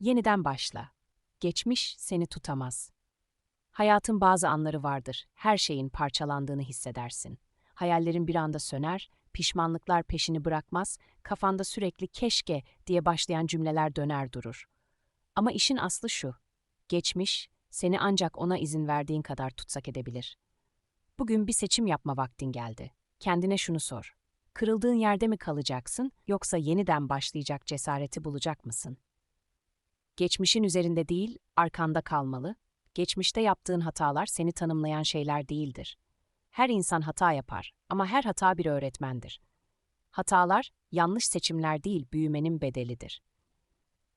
Yeniden başla. Geçmiş seni tutamaz. Hayatın bazı anları vardır. Her şeyin parçalandığını hissedersin. Hayallerin bir anda söner, pişmanlıklar peşini bırakmaz, kafanda sürekli keşke diye başlayan cümleler döner durur. Ama işin aslı şu. Geçmiş seni ancak ona izin verdiğin kadar tutsak edebilir. Bugün bir seçim yapma vaktin geldi. Kendine şunu sor. Kırıldığın yerde mi kalacaksın yoksa yeniden başlayacak cesareti bulacak mısın? Geçmişin üzerinde değil, arkanda kalmalı. Geçmişte yaptığın hatalar seni tanımlayan şeyler değildir. Her insan hata yapar ama her hata bir öğretmendir. Hatalar yanlış seçimler değil, büyümenin bedelidir.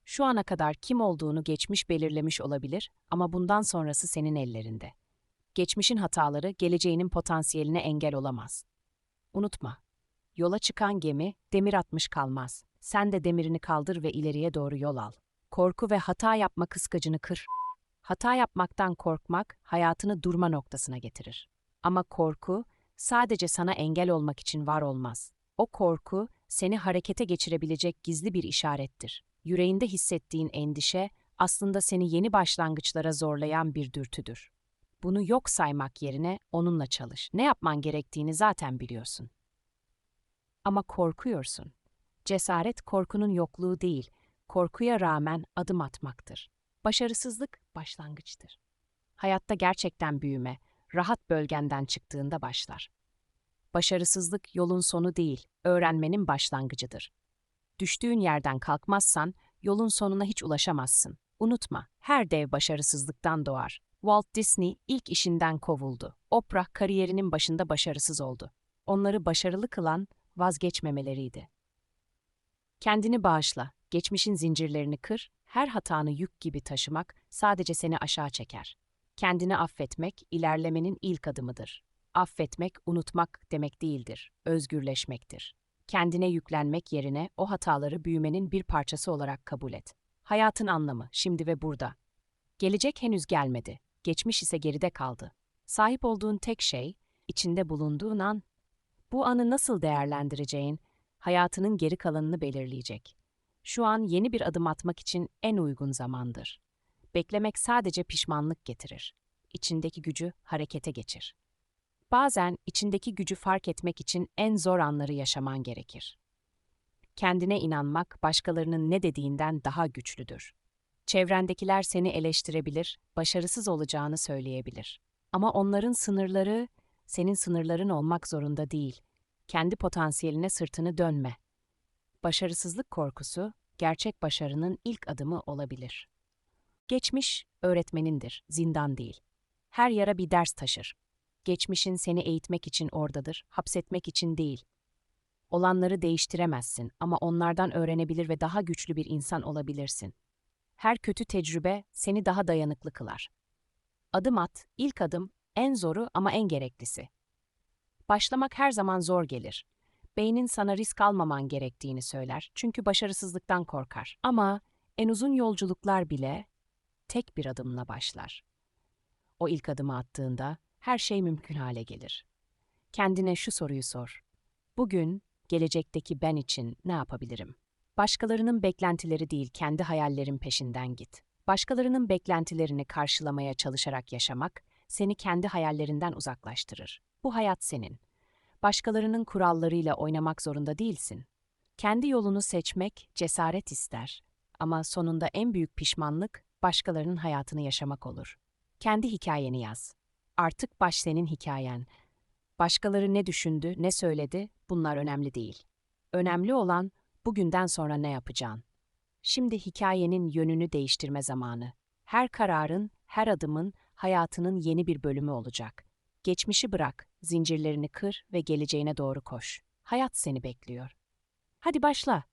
Şu ana kadar kim olduğunu geçmiş belirlemiş olabilir ama bundan sonrası senin ellerinde. Geçmişin hataları geleceğinin potansiyeline engel olamaz. Unutma, yola çıkan gemi demir atmış kalmaz. Sen de demirini kaldır ve ileriye doğru yol al. Korku ve hata yapma kıskacını kır. Hata yapmaktan korkmak hayatını durma noktasına getirir. Ama korku sadece sana engel olmak için var olmaz. O korku seni harekete geçirebilecek gizli bir işarettir. Yüreğinde hissettiğin endişe aslında seni yeni başlangıçlara zorlayan bir dürtüdür. Bunu yok saymak yerine onunla çalış. Ne yapman gerektiğini zaten biliyorsun. Ama korkuyorsun. Cesaret korkunun yokluğu değil, korkuya rağmen adım atmaktır. Başarısızlık başlangıçtır. Hayatta gerçekten büyüme, rahat bölgenden çıktığında başlar. Başarısızlık yolun sonu değil, öğrenmenin başlangıcıdır. Düştüğün yerden kalkmazsan yolun sonuna hiç ulaşamazsın. Unutma, her dev başarısızlıktan doğar. Walt Disney ilk işinden kovuldu. Oprah kariyerinin başında başarısız oldu. Onları başarılı kılan vazgeçmemeleriydi. Kendini bağışla, geçmişin zincirlerini kır, her hatanı yük gibi taşımak sadece seni aşağı çeker. Kendini affetmek ilerlemenin ilk adımıdır. Affetmek unutmak demek değildir, özgürleşmektir. Kendine yüklenmek yerine o hataları büyümenin bir parçası olarak kabul et. Hayatın anlamı şimdi ve burada. Gelecek henüz gelmedi, geçmiş ise geride kaldı. Sahip olduğun tek şey, içinde bulunduğun an. Bu anı nasıl değerlendireceğin, hayatının geri kalanını belirleyecek. Şu an yeni bir adım atmak için en uygun zamandır. Beklemek sadece pişmanlık getirir. İçindeki gücü harekete geçir. Bazen içindeki gücü fark etmek için en zor anları yaşaman gerekir. Kendine inanmak başkalarının ne dediğinden daha güçlüdür. Çevrendekiler seni eleştirebilir, başarısız olacağını söyleyebilir. Ama onların sınırları senin sınırların olmak zorunda değil. Kendi potansiyeline sırtını dönme. Başarısızlık korkusu gerçek başarının ilk adımı olabilir. Geçmiş öğretmenindir, zindan değil. Her yara bir ders taşır. Geçmişin seni eğitmek için oradadır, hapsetmek için değil. Olanları değiştiremezsin ama onlardan öğrenebilir ve daha güçlü bir insan olabilirsin. Her kötü tecrübe seni daha dayanıklı kılar. Adım at, ilk adım en zoru ama en gereklisi. Başlamak her zaman zor gelir. Beynin sana risk almaman gerektiğini söyler çünkü başarısızlıktan korkar. Ama en uzun yolculuklar bile tek bir adımla başlar. O ilk adımı attığında her şey mümkün hale gelir. Kendine şu soruyu sor. Bugün gelecekteki ben için ne yapabilirim? Başkalarının beklentileri değil, kendi hayallerin peşinden git. Başkalarının beklentilerini karşılamaya çalışarak yaşamak seni kendi hayallerinden uzaklaştırır. Bu hayat senin. Başkalarının kurallarıyla oynamak zorunda değilsin. Kendi yolunu seçmek cesaret ister ama sonunda en büyük pişmanlık başkalarının hayatını yaşamak olur. Kendi hikayeni yaz. Artık baş senin hikayen. Başkaları ne düşündü, ne söyledi, bunlar önemli değil. Önemli olan bugünden sonra ne yapacağın. Şimdi hikayenin yönünü değiştirme zamanı. Her kararın, her adımın hayatının yeni bir bölümü olacak. Geçmişi bırak, zincirlerini kır ve geleceğine doğru koş. Hayat seni bekliyor. Hadi başla.